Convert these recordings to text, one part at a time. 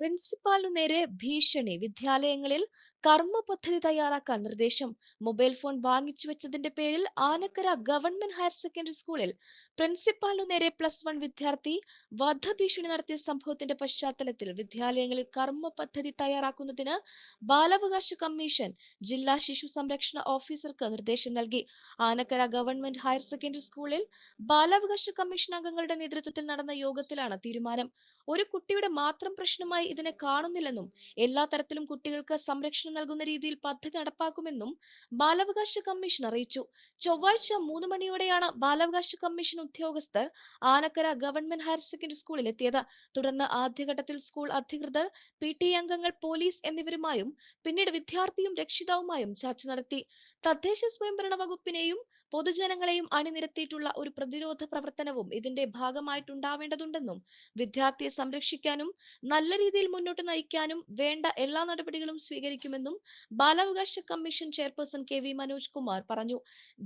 പ്രിൻസിപ്പാലിനു നേരെ ഭീഷണി വിദ്യാലയങ്ങളിൽ കർമ്മ പദ്ധതി തയ്യാറാക്കാൻ നിർദ്ദേശം. മൊബൈൽ ഫോൺ വാങ്ങിച്ചു വെച്ചതിന്റെ പേരിൽ ആനക്കര ഗവൺമെന്റ് ഹയർ സെക്കൻഡറി സ്കൂളിൽ പ്രിൻസിപ്പാളിനു നേരെ പ്ലസ് വൺ വിദ്യാർത്ഥി വധഭീഷണി നടത്തിയ സംഭവത്തിന്റെ പശ്ചാത്തലത്തിൽ വിദ്യാലയങ്ങളിൽ കർമ്മ പദ്ധതി തയ്യാറാക്കുന്നതിന് ബാലാവകാശ കമ്മീഷൻ ജില്ലാ ശിശു സംരക്ഷണ ഓഫീസർക്ക് നിർദ്ദേശം നൽകി. ആനക്കര ഗവൺമെന്റ് ഹയർ സെക്കൻഡറി സ്കൂളിൽ ബാലാവകാശ കമ്മീഷൻ അംഗങ്ങളുടെ നേതൃത്വത്തിൽ നടന്ന യോഗത്തിലാണ് തീരുമാനം. ഒരു കുട്ടിയുടെ മാത്രം പ്രശ്നമായി ഇതിനെ കാണുന്നില്ലെന്നും എല്ലാ തരത്തിലും കുട്ടികൾക്ക് സംരക്ഷണം നൽകുന്ന രീതിയിൽ പദ്ധതി നടപ്പാക്കുമെന്നും ബാലാവകാശ കമ്മീഷൻ അറിയിച്ചു. ചൊവ്വാഴ്ച മൂന്ന് മണിയോടെയാണ് ബാലാവകാശ കമ്മീഷൻ ഉദ്യോഗസ്ഥർ ആനക്കര ഗവൺമെന്റ് ഹയർ സെക്കൻഡറി സ്കൂളിൽ എത്തിയത്. തുടർന്ന് ആദ്യഘട്ടത്തിൽ സ്കൂൾ അധികൃതർ പി ടി അംഗങ്ങൾ പോലീസ് എന്നിവരുമായും പിന്നീട് വിദ്യാർത്ഥിയും രക്ഷിതാവുമായും ചർച്ച നടത്തി. തദ്ദേശ സ്വയംഭരണ വകുപ്പിനെയും പൊതുജനങ്ങളെയും അണിനിരത്തിയിട്ടുള്ള ഒരു പ്രതിരോധ പ്രവർത്തനവും ഇതിന്റെ ഭാഗമായിട്ടുണ്ടാവേണ്ടതുണ്ടെന്നും വിദ്യാർത്ഥിയെ സംരക്ഷിക്കാനും നല്ല രീതിയിൽ മുന്നോട്ട് നയിക്കാനും വേണ്ട എല്ലാ നടപടികളും സ്വീകരിക്കുമെന്നും ബാലാവകാശ commission chairperson K V Manoj Kumar പറഞ്ഞു.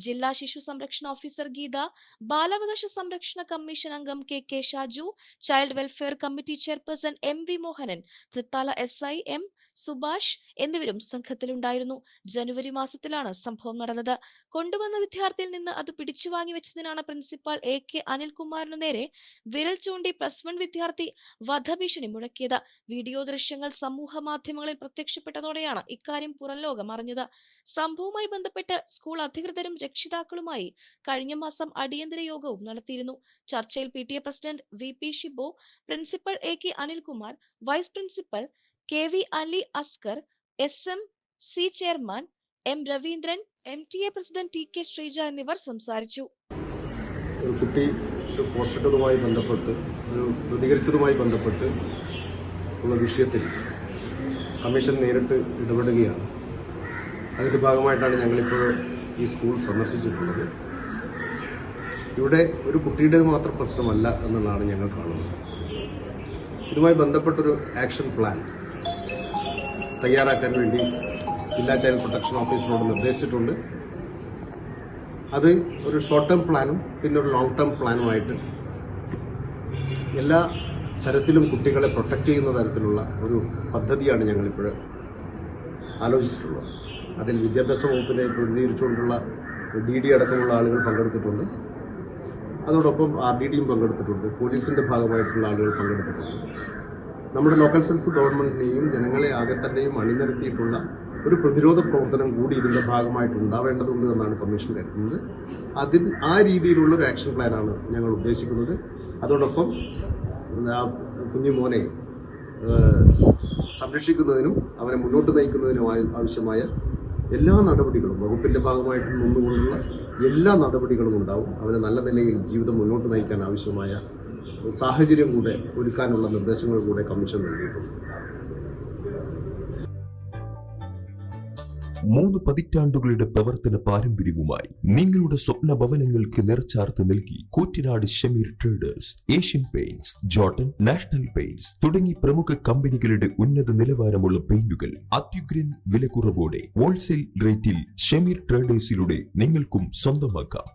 ജില്ലാ ശിശു സംരക്ഷണ ഓഫീസർ ഗീത ബാലാവകാശ സംരക്ഷണ കമ്മീഷൻ അംഗം K K Shaju child welfare committee chairperson M V Mohanan Thrithala S I M Subhash എന്നിവരും സംഘത്തിലുണ്ടായിരുന്നു. ജനുവരി മാസത്തിലാണ് സംഭവം നടന്നത്. കൊണ്ടുവന്ന വിദ്യാർത്ഥിയിൽ നിന്ന് അത് പിടിച്ചു വാങ്ങി വെച്ചതിനാണ് പ്രിൻസിപ്പാൾ എ കെ അനിൽകുമാറിനു നേരെ വിരൽ ചൂണ്ടി പ്ലസ് വൺ വിദ്യാർത്ഥി വധഭീഷണി മുഴക്കിയത്. വീഡിയോ ദൃശ്യങ്ങൾ സമൂഹ മാധ്യമങ്ങളിൽ പ്രത്യക്ഷപ്പെട്ടതോടെയാണ് ഇക്കാര്യം പുറംലോകം അറിഞ്ഞത്. സംഭവവുമായി ബന്ധപ്പെട്ട് സ്കൂൾ അധികൃതരും രക്ഷിതാക്കളുമായി കഴിഞ്ഞ മാസം അടിയന്തര യോഗവും നടത്തിയിരുന്നു. ചർച്ചയിൽ P T A president V P Shibu principal A K Anilkumar vice principal K V Ali Askar S M C chairman M Raveendran M T A president T K Sreeja എന്നിവർ സംസാരിച്ചു. ഒരു കുട്ടി ഒരു പോസ്റ്റ് ഇട്ടതുമായി ബന്ധപ്പെട്ട് ഒരു പ്രതികരിച്ചതുമായി ബന്ധപ്പെട്ട് ഉള്ള വിഷയത്തിൽ കമ്മീഷൻ നേരിട്ട് ഇടപെടുകയാണ്. അതിന്റെ ഭാഗമായിട്ടാണ് ഞങ്ങളിപ്പോൾ ഈ സ്കൂൾ സന്ദർശിച്ചിട്ടുള്ളത്. ഇവിടെ ഒരു കുട്ടിയുടെ മാത്രം പ്രശ്നമല്ല എന്നുള്ളതാണ് ഞങ്ങൾ കാണുന്നത്. ഇതുമായി ബന്ധപ്പെട്ടൊരു ആക്ഷൻ പ്ലാൻ തയ്യാറാക്കാൻ വേണ്ടി ജില്ലാ ചൈൽഡ് പ്രൊട്ടക്ഷൻ ഓഫീസിനോട് നിർദ്ദേശിച്ചിട്ടുണ്ട്. അത് ഒരു ഷോർട്ട് ടേം പ്ലാനും പിന്നെ ഒരു ലോങ് ടേം പ്ലാനുമായിട്ട് എല്ലാ തരത്തിലും കുട്ടികളെ പ്രൊട്ടക്റ്റ് ചെയ്യുന്ന തരത്തിലുള്ള ഒരു പദ്ധതിയാണ് ഞങ്ങളിപ്പോൾ ആലോചിച്ചിട്ടുള്ളത്. അതിൽ വിദ്യാഭ്യാസ വകുപ്പിനെ പ്രതിനിധീകരിച്ചുകൊണ്ടുള്ള ഡി ഡി അടക്കമുള്ള ആളുകൾ പങ്കെടുത്തിട്ടുണ്ട്. അതോടൊപ്പം ആർ ഡി ഡിയും പങ്കെടുത്തിട്ടുണ്ട്. പോലീസിന്റെ ഭാഗമായിട്ടുള്ള ആളുകൾ പങ്കെടുത്തിട്ടുണ്ട്. നമ്മുടെ ലോക്കൽ സെൽഫ് ഗവൺമെന്റിനെയും ജനങ്ങളെ ആകെ തന്നെയും അണിനിരത്തിയിട്ടുള്ള ഒരു പ്രതിരോധ പ്രവർത്തനം കൂടി ഇതിന്റെ ഭാഗമായിട്ട് ഉണ്ടാവേണ്ടതുണ്ട് എന്നാണ് കമ്മീഷൻ കരുതുന്നത്. അതിൽ ആ രീതിയിലുള്ള ഒരു ആക്ഷൻ പ്ലാനാണ് ഞങ്ങൾ ഉദ്ദേശിക്കുന്നത്. അതോടൊപ്പം കുഞ്ഞുമോനെ കുഞ്ഞു മോനെ സംരക്ഷിക്കുന്നതിനും അവനെ മുന്നോട്ട് നയിക്കുന്നതിനും ആവശ്യമായ എല്ലാ നടപടികളും വകുപ്പിന്റെ ഭാഗമായിട്ട് നിന്നുകൊണ്ടുള്ള എല്ലാ നടപടികളും ഉണ്ടാവും. അവനെ നല്ല നിലയിൽ ജീവിതം മുന്നോട്ട് നയിക്കാൻ ആവശ്യമായ സാഹചര്യം കൂടെ ഒരുക്കാനുള്ള നിർദ്ദേശങ്ങൾ കൂടെ കമ്മീഷൻ നൽകിയിട്ടുണ്ട്. മൂന്ന് പതിറ്റാണ്ടുകളുടെ പ്രവർത്തന പാരമ്പര്യവുമായി നിങ്ങളുടെ സ്വപ്ന ഭവനങ്ങൾക്ക് നിറച്ചാർത്ത് നൽകി Koottanad Shameer traders Asian paints Jotun national paints തുടങ്ങി പ്രമുഖ കമ്പനികളുടെ ഉന്നത നിലവാരമുള്ള പെയിന്റുകൾ അത്യുഗ്രൻ വിലക്കുറവോടെ ഹോൾസെയിൽ റേറ്റിൽ ഷമീർ ട്രേഡേഴ്സിലൂടെ നിങ്ങൾക്കും സ്വന്തമാക്കാം.